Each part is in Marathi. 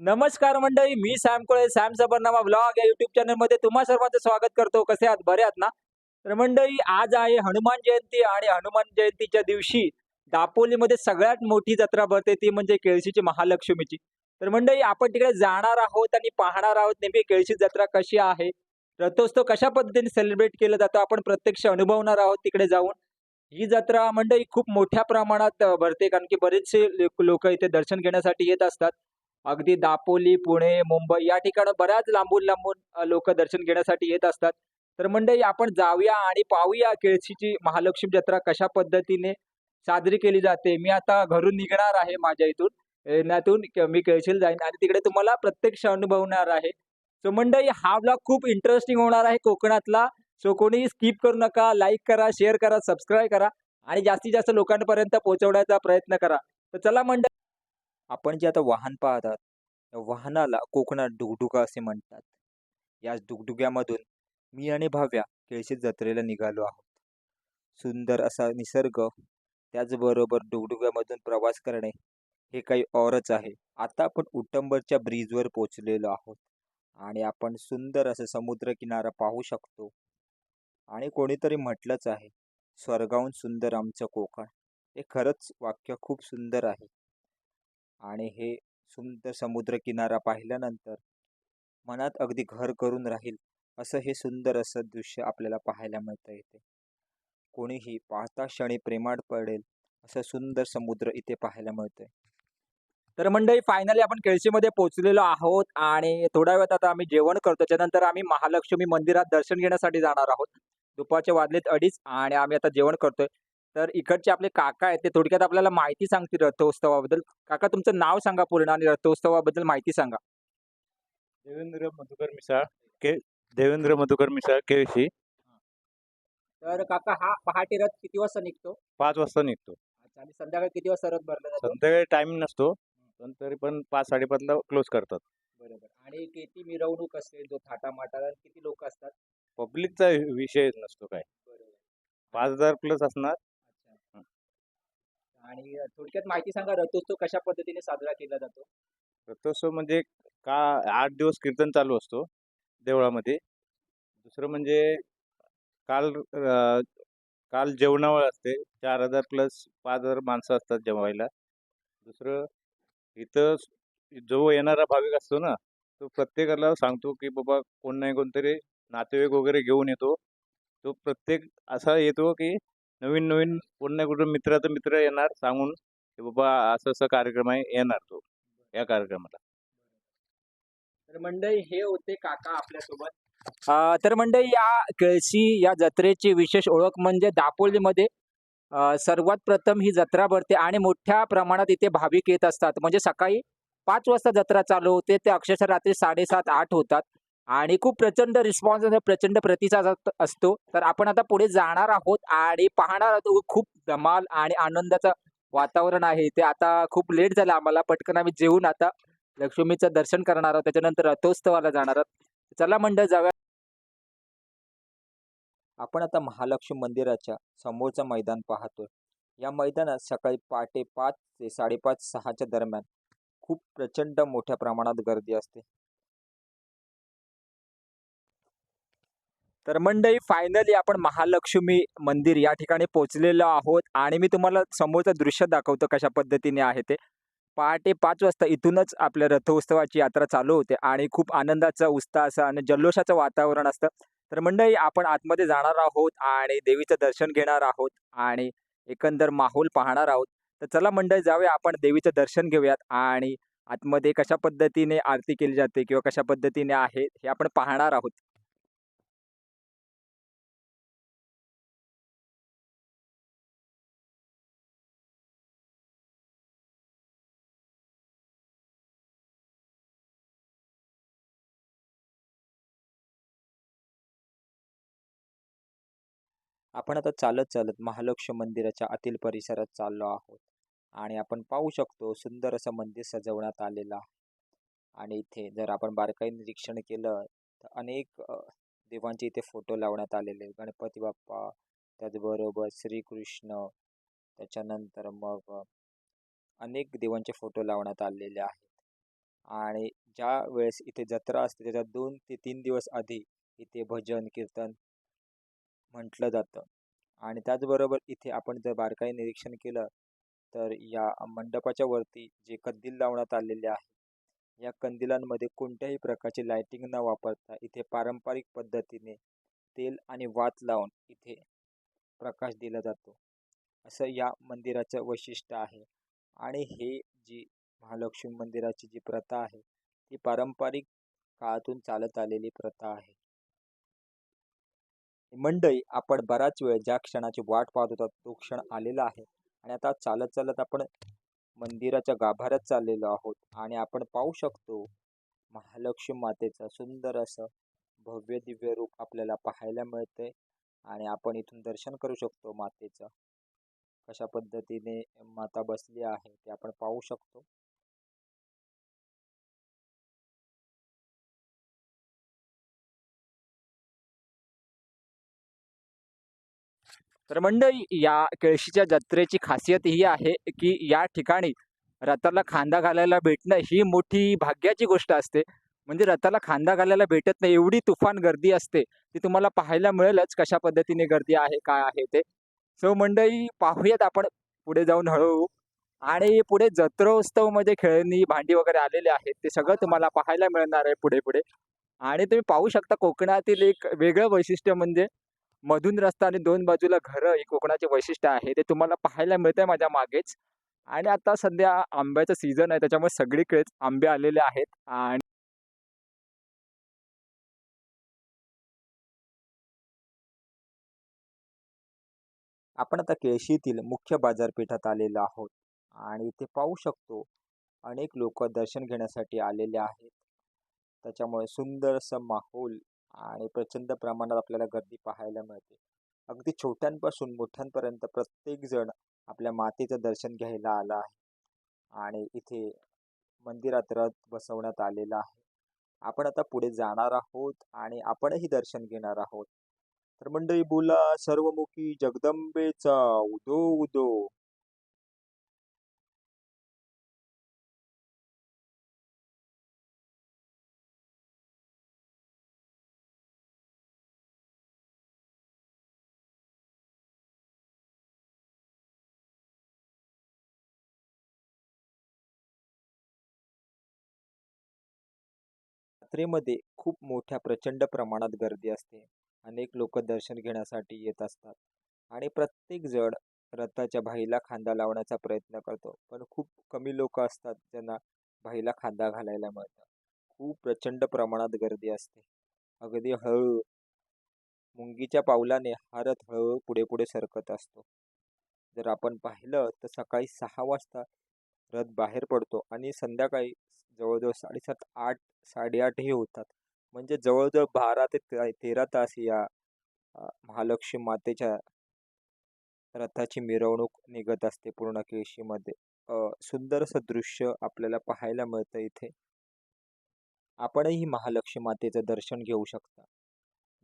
नमस्कार मंडळी मी Sam Kole Sam Sabarnama blog या युट्यूब चॅनलमध्ये तुम्हा सर्वांचं स्वागत करतो. कसे आहात? बरे आहात ना? तर मंडळी आज आहे हनुमान जयंती आणि हनुमान जयंतीच्या दिवशी दापोलीमध्ये सगळ्यात मोठी जत्रा भरते ती म्हणजे केळशीची महालक्ष्मीची. तर मंडळी आपण तिकडे जाणार आहोत आणि पाहणार आहोत नेमकी केळशी जत्रा कशी आहे रथोत्सव कशा पद्धतीने सेलिब्रेट केलं जातं आपण प्रत्यक्ष अनुभवणार आहोत तिकडे जाऊन. ही जत्रा मंडळी खूप मोठ्या प्रमाणात भरते कारण की बरेचसे लोक इथे दर्शन घेण्यासाठी येत असतात. अगदी दापोली पुणे मुंबई या ठिकाणी बऱ्याच लांबून लांबून लोक दर्शन घेण्यासाठी येत असतात. तर मंडळी आपण जाऊया आणि पाहूया केळशीची महालक्ष्मी जत्रा कशा पद्धतीने साजरी केली जाते. मी आता घरून निघणार आहे माझ्या इथून. येण्यातून मी केळशीला जाईन आणि तिकडे तुम्हाला प्रत्यक्ष अनुभवणार आहे. सो मंडळी हा ब्लॉग खूप इंटरेस्टिंग होणार आहे कोकणातला. सो कोणी स्किप करू नका लाईक करा शेअर करा सबस्क्राईब करा आणि जास्तीत जास्त लोकांपर्यंत पोहोचवण्याचा प्रयत्न करा. तर चला मंडळी. आपण जे आता वाहन पाहतात त्या वाहनाला कोकणात डुगडुगा असे म्हणतात. याच डुगडुग्यामधून मी आणि भाव्या केळशी जत्रेला निघालो आहोत. सुंदर असा निसर्ग त्याचबरोबर डुगडुग्यामधून प्रवास करणे हे काही औरच आहे. आता आपण उट्टंबरच्या ब्रिजवर पोचलेलो आहोत आणि आपण सुंदर असं समुद्रकिनारा पाहू शकतो. आणि कोणीतरी म्हटलंच आहे स्वर्गाहून सुंदर आमचं कोकण. हे खरंच वाक्य खूप सुंदर आहे. आणि हे सुंदर समुद्रकिनारा पाहिल्यानंतर मनात अगदी घर करून राहील असं हे सुंदर असं दृश्य आपल्याला पाहायला मिळतं इथे कोणीही पाहता क्षणी प्रेमाड पडेल असं सुंदर समुद्र इथे पाहायला मिळतंय. तर मंडळी फायनली आपण केळशीमध्ये पोहोचलेलो आहोत आणि थोड्या वेळात आता आम्ही जेवण करतो. त्यानंतर आम्ही महालक्ष्मी मंदिरात दर्शन घेण्यासाठी जाणार आहोत. दुपारचे वाजलेत अडीच आणि आम्ही आता जेवण करतोय. तर इकडचे आपले काका आहेत ते थोडक्यात आपल्याला माहिती सांगतील रथोत्सवाबद्दल. काका तुमचं नाव सांगा पूर्ण आणि रथोत्सवाबद्दल माहिती सांगा. देवेंद्र मधुकर मिसाळ के देवेंद्र मधुकर मिसाळ केळशी. तर काका हा पहाटे रथ किती वाजता निघतो? पाच वाजता निघतो. अच्छा आणि संध्याकाळी किती वाजता रथ भरला जातो? संध्याकाळी टाइम नसतो पण तरी पण पाच साडेपाचला क्लोज करतात. बरोबर. आणि किती मिरवणूक असते जो थाटा माटा किती लोक असतात? पब्लिकचा विषय नसतो काय बरोबर. पाच हजार प्लस असणार. आणि थोडक्यात माहिती सांगा रथोत्सव कशा पद्धतीने साजरा केला जातो? रथोत्सव म्हणजे का आठ दिवस कीर्तन चालू असतो देवळामध्ये. दुसरं म्हणजे काल काल जेवणावळ असते. चार हजार प्लस पाच हजार माणसं असतात जेवायला. दुसरं इथं जो येणारा भाविक असतो ना तो प्रत्येकाला सांगतो की बाबा कोण नाही कोणतरी नातेवाईक वगैरे घेऊन येतो. तो प्रत्येक असा येतो की नवीन नवीन कोण नाही कुठं मित्राचा मित्र येणार सांगून की बाबा असं असं कार्यक्रम आहे येणार तो या कार्यक्रमाला. तर मंडळी हे होते काका आपल्यासोबत. अं, तर मंडळी या केळशी या जत्रेची विशेष ओळख म्हणजे दापोलीमध्ये अं, सर्वात प्रथम ही जत्रा भरते आणि मोठ्या प्रमाणात इथे भाविक येत असतात. म्हणजे सकाळी पाच वाजता जत्रा चालू होते ते अक्षरशः रात्री साडेसात आठ होतात. आणि खूप प्रचंड रिस्पॉन्स प्रचंड प्रतिसाद असतो तर आपण आता पुढे जाणार आहोत आणि पाहणार आहोत खूप धमाल आणि आनंदाचं वातावरण आहे ते आता खूप लेट झालं आम्हाला पटकन आम्ही जेवून आता लक्ष्मीचं दर्शन करणार आहोत त्याच्यानंतर रथोत्सवाला जाणार आहोत. चला मंडळ जाऊया. आपण आता महालक्ष्मी मंदिराच्या समोरचं मैदान पाहतोय. या मैदानात सकाळी पहाटे पाच ते साडेपाच सहाच्या दरम्यान खूप प्रचंड मोठ्या प्रमाणात गर्दी असते. तर मंडळी फायनली आपण महालक्ष्मी मंदिर या ठिकाणी पोहोचलेलो आहोत. आणि मी तुम्हाला समोरचं दृश्य दाखवतो कशा पद्धतीने आहे ते. पहाटे पाच वाजता इथूनच आपल्या रथोत्सवाची यात्रा चालू होते. आणि खूप आनंदाचा उत्साह असं आणि जल्लोषाचं वातावरण असतं. तर मंडळी आपण आतमध्ये जाणार आहोत आणि देवीचं दर्शन घेणार आहोत. आणि एकंदर माहोल पाहणार आहोत. तर चला मंडळी जाऊया आपण देवीचं दर्शन घेऊयात. आणि आतमध्ये कशा पद्धतीने आरती केली जाते किंवा कशा पद्धतीने आहे हे आपण पाहणार आहोत. आपण आता चालत चालत महालक्ष्मी मंदिराच्या आतील परिसरात चाललो आहोत. आणि आपण पाहू शकतो सुंदर असं मंदिर सजवण्यात आलेलं आहे. आणि इथे जर आपण बारकाईने निरीक्षण केलं तर अनेक देवांचे इथे फोटो लावण्यात आलेले गणपती बाप्पा त्याचबरोबर श्रीकृष्ण त्याच्यानंतर मग अनेक देवांचे फोटो लावण्यात आलेले आहेत. आणि ज्या वेळेस इथे जत्रा असते त्याच्या दोन ते तीन दिवस आधी इथे भजन कीर्तन म्हटलं जातं. आणि त्याचबरोबर इथे आपण जर बारकाई निरीक्षण केलं तर या मंडपाच्या वरती जे कंदील लावण्यात आलेले आहे या कंदिलांमध्ये कोणत्याही प्रकारची लाइटिंग न वापरता इथे पारंपरिक पद्धतीने तेल आणि वात लावून इथे प्रकाश दिला जातो. असं या मंदिराचं वैशिष्ट्य आहे. आणि हे जी महालक्ष्मी मंदिराची जी प्रथा आहे ती पारंपरिक काळातून चालत आलेली प्रथा आहे. मंडई आपण बराच वेळ ज्या क्षणाची वाट पाहत होता तो क्षण आलेला आहे. आणि आता चालत चालत आपण मंदिराच्या गाभाऱ्यात चाललेलो आहोत. आणि आपण पाहू शकतो महालक्ष्मी मातेचं सुंदर असं भव्य दिव्य रूप आपल्याला पाहायला मिळते आणि आपण इथून दर्शन करू शकतो मातेचं. कशा पद्धतीने माता बसली आहे ते आपण पाहू शकतो. तर मंडळी या केळशीच्या जत्रेची खासियत ही आहे की या ठिकाणी रथाला खांदा घालायला भेटणं ही मोठी भाग्याची गोष्ट असते. म्हणजे रथाला खांदा घालायला भेटत नाही एवढी तुफान गर्दी असते ती तुम्हाला पाहायला मिळेलच कशा पद्धतीने गर्दी आहे काय आहे ते. सो मंडळी पाहूयात आपण पुढे जाऊन हळूहळू. आणि पुढे जत्रोत्सवमध्ये खेळणी भांडी वगैरे आलेले आहेत ते सगळं तुम्हाला पाहायला मिळणार आहे पुढे पुढे. आणि तुम्ही पाहू शकता कोकणातील एक वेगळं वैशिष्ट्य म्हणजे मधून रस्ता आणि दोन बाजूला घरं हे कोकणाचे वैशिष्ट्य आहे. ते तुम्हाला पाहायला मिळतंय माझ्या मागेच. आणि आता सध्या आंब्याचं सीझन आहे त्याच्यामुळे सगळीकडेच आंबे आलेले आहेत. आणि आपण आता केळशीतील मुख्य बाजारपेठात आलेलो आहोत. आणि इथे पाहू शकतो अनेक लोक दर्शन घेण्यासाठी आलेले आहेत. त्याच्यामुळे सुंदर असं माहोल आणि प्रचंड प्रमाणात आपल्याला गर्दी पाहायला मिळते. अगदी छोट्यांपासून मोठ्यांपर्यंत प्रत्येक जण आपल्या मातेचं दर्शन घ्यायला आला आहे. आणि इथे मंदिरात रथ बसवण्यात आलेला आहे. आपण आता पुढे जाणार आहोत आणि आपणही दर्शन घेणार आहोत. तर मंडळी बोला सर्वमुखी जगदंबेचा उदो उदो. यात्रेमध्ये खूप मोठ्या प्रचंड प्रमाणात गर्दी असते. अनेक लोक दर्शन घेण्यासाठी येत असतात. आणि प्रत्येक जण रथाच्या भाईला खांदा लावण्याचा प्रयत्न करतो. पण खूप कमी लोक असतात ज्यांना भाईला खांदा घालायला मिळतं. खूप प्रचंड प्रमाणात गर्दी असते. अगदी हळूहळू मुंगीच्या पावलाने हा रथ हळूहळू पुढे पुढे सरकत असतो. जर आपण पाहिलं तर सकाळी सहा वाजता रथ बाहेर पडतो आणि संध्याकाळी जवळजवळ साडेसात आठ साडेआठही होतात. म्हणजे जवळजवळ बारा ते तेरा तास या महालक्ष्मी मातेच्या रथाची मिरवणूक निघत असते पूर्ण केळशीमध्ये. सुंदर असं दृश्य आपल्याला पाहायला मिळतं इथे. आपणही महालक्ष्मी मातेचं दर्शन घेऊ शकता.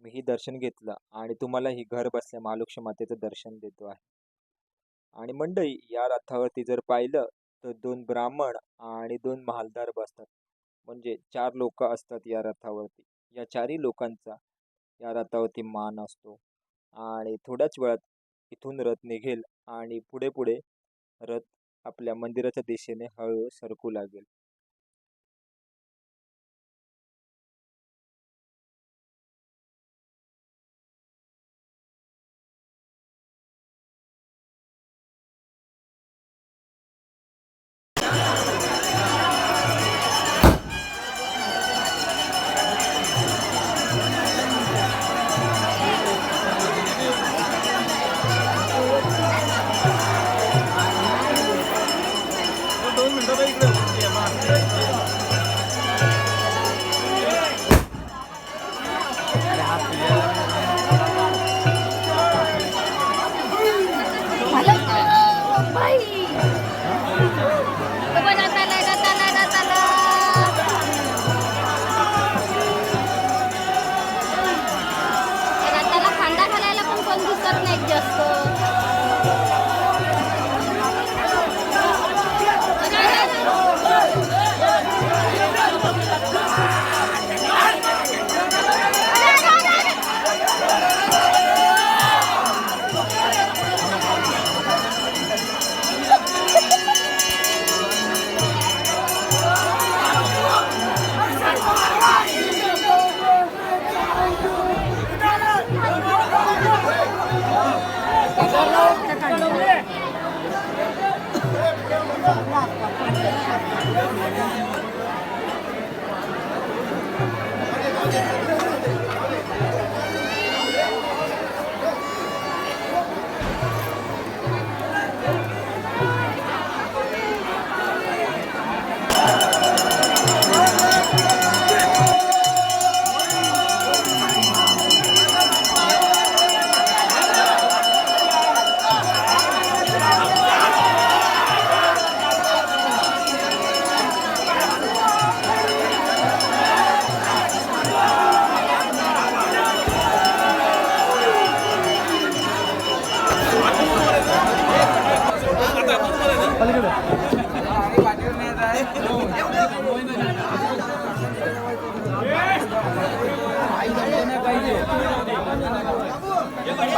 मीही दर्शन घेतलं आणि तुम्हालाही घर बसल्या महालक्ष्मी मातेचं दर्शन देतो आहे. आणि मंडळी या रथावरती जर पाहिलं तर दोन ब्राह्मण आणि दोन महालदार बसतात. म्हणजे चार लोक असतात या रथावरती. या चारही लोकांचा या रथावरती मान असतो. आणि थोड्याच वेळात इथून रथ निघेल आणि पुढे पुढे रथ आपल्या मंदिराच्या दिशेने हळूहळू सरकू लागेल. salamat na Diyos ko. หลักกว่าคนเดียว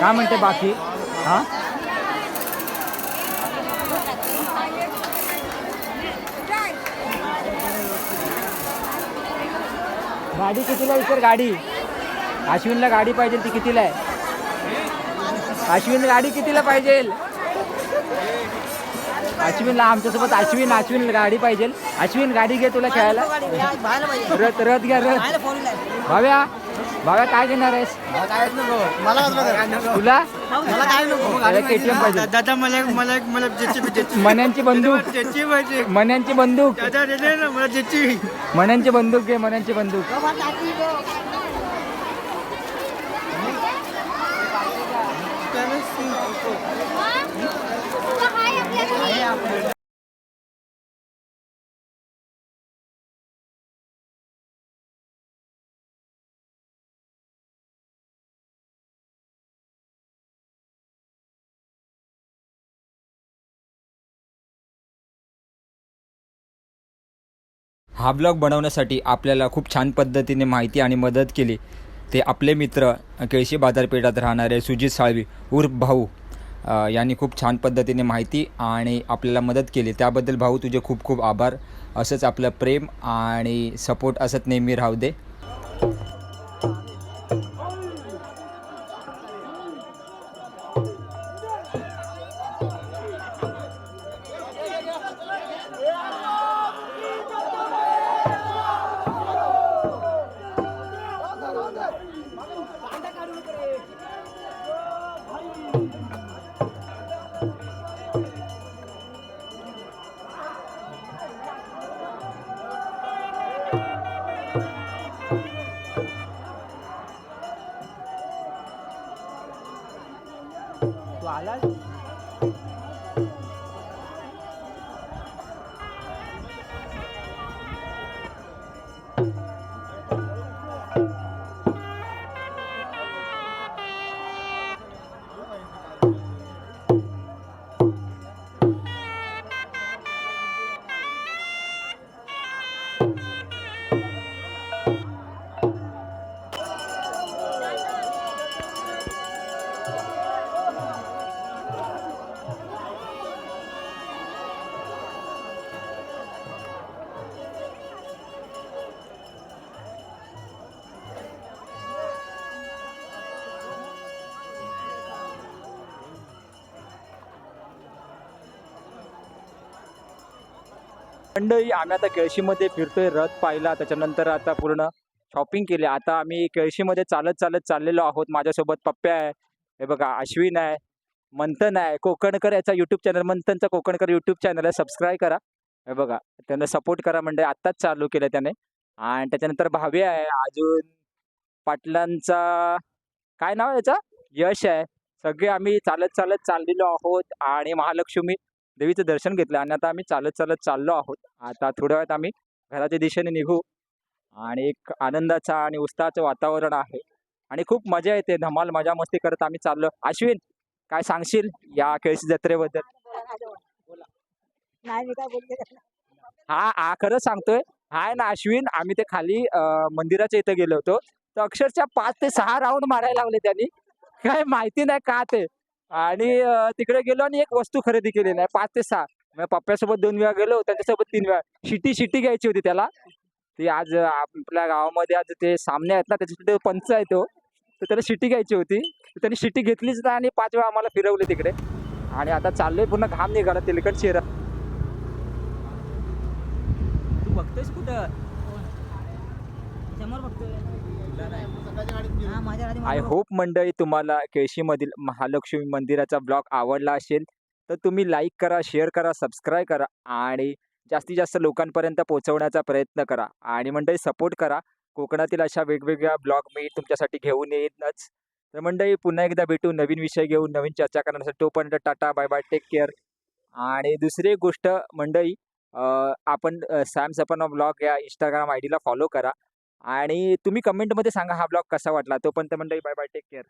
काय म्हणते बाकी? हा? गाडी कितीला विचार गाडी? अश्विनला गाडी पाहिजे ती कितीला आहे? अश्विन गाडी कितीला पाहिजे? अश्विनला आमच्यासोबत अश्विन अश्विन गाडी पाहिजे. अश्विन गाडी घे तुला खेळायला. रथ रथ घ्या रथ. भाव्या भाव्या काय घेणार आहेस? तुला? मला काय नको त्याला KTM पाहिजे. दादा मला मला एक मला जेची जेची मन्यांची बंदूक. जेची पाहिजे बंदूक. दादा दे दे ना मला जेची. मन्यांची बंदूक घे मन्यांची बंदूक. हा ब्लॉग बनवण्यासाठी आपल्याला खूप छान पद्धतीने माहिती आणि मदत केली. ते आपले मित्र केळशी बाजारपेठात राहणारे सुजित साळवी उर्फ भाऊ यांनी खूप छान पद्धतीने माहिती आणि आपल्याला मदत केली. त्याबद्दल भाऊ तुझे खूप खूप आभार. असंच आपलं प्रेम आणि सपोर्ट असत नेहमी राहू दे. मंडळी आम्ही आता केळशीमध्ये फिरतोय रथ पाहिला त्याच्यानंतर आता पूर्ण शॉपिंग केली. आता आम्ही केळशीमध्ये चालत चालत चाललेलो आहोत. माझ्यासोबत पप्प्या आहे. हे बघा अश्विन आहे मंथन आहे कोकणकर याचा यूट्यूब चॅनल मंथनचा कोकणकर यूट्यूब चॅनल आहे. सबस्क्राईब करा. हे बघा त्यांना सपोर्ट करा म्हणजे आत्ताच चालू केलं त्याने. आणि त्याच्यानंतर भावे आहे. अजून पाटलांचा काय नाव आहे याचा? यश आहे. सगळे आम्ही चालत चालत चाललेलो आहोत. आणि महालक्ष्मी देवीचं दर्शन घेतलं आणि आता आम्ही चालत चालत चाललो आहोत. आता थोड्या वेळात आम्ही घराच्या दिशेने निघू. आणि एक आनंदाचा आणि उत्साहाचं वातावरण आहे. आणि खूप मजा येते धमाल मजा मस्ती करत आम्ही चाललो. अश्विन काय सांगशील या केळशी जत्रेबद्दल? हा हा खरंच सांगतोय. हाय ना अश्विन. आम्ही ते खाली मंदिराच्या इथे गेलो होतो. तर अक्षरशः पाच ते सहा राऊंड मारायला लावले त्यांनी. काय माहिती नाही का ते. आणि तिकडे गेलो आणि एक वस्तू खरेदी केली नाही. पाच ते सहा. पप्प्यासोबत दोन वेळा गेलो त्यांच्यासोबत तीन वेळा. शिटी शिटी घ्यायची होती त्याला. ती आज आपल्या गावामध्ये आज ते सामने आहेत ना त्याच्यासाठी पंच आहे तो. तर त्याला शिटी घ्यायची होती. तर त्यांनी शिटी घेतलीच नाही आणि पाच वेळा आम्हाला फिरवले तिकडे. आणि आता चाललोय पूर्ण घाम निघाला तेलकट चेहरा तू बघतोयस कुठं? समोर बघतोय. हा माझ्या गाडी आय होप मंडळी तुम्हाला केळशीमधील महालक्ष्मी मंदिराचा ब्लॉग आवडला असेल तर तुम्ही लाईक करा शेअर करा सबस्क्राईब करा आणि जास्तीत जास्त लोकांपर्यंत पोहोचवण्याचा प्रयत्न करा. आणि मंडळी सपोर्ट करा. कोकणातील अशा वेगवेगळ्या ब्लॉग मी तुमच्यासाठी घेऊन येईनच. तर मंडळी पुन्हा एकदा भेटू नवीन विषय घेऊन नवीन चर्चा करण्यासाठी. तोपर्यंत tata bye bye take care आणि दुसरी एक गोष्ट मंडळी आपण सॅम सपना ब्लॉग या इंस्टाग्राम आय डीला फॉलो करा. आणि तुम्ही कमेंटमध्ये सांगा हा ब्लॉग कसा वाटला. तोपर्यंत मंडळी बाय बाय टेक केअर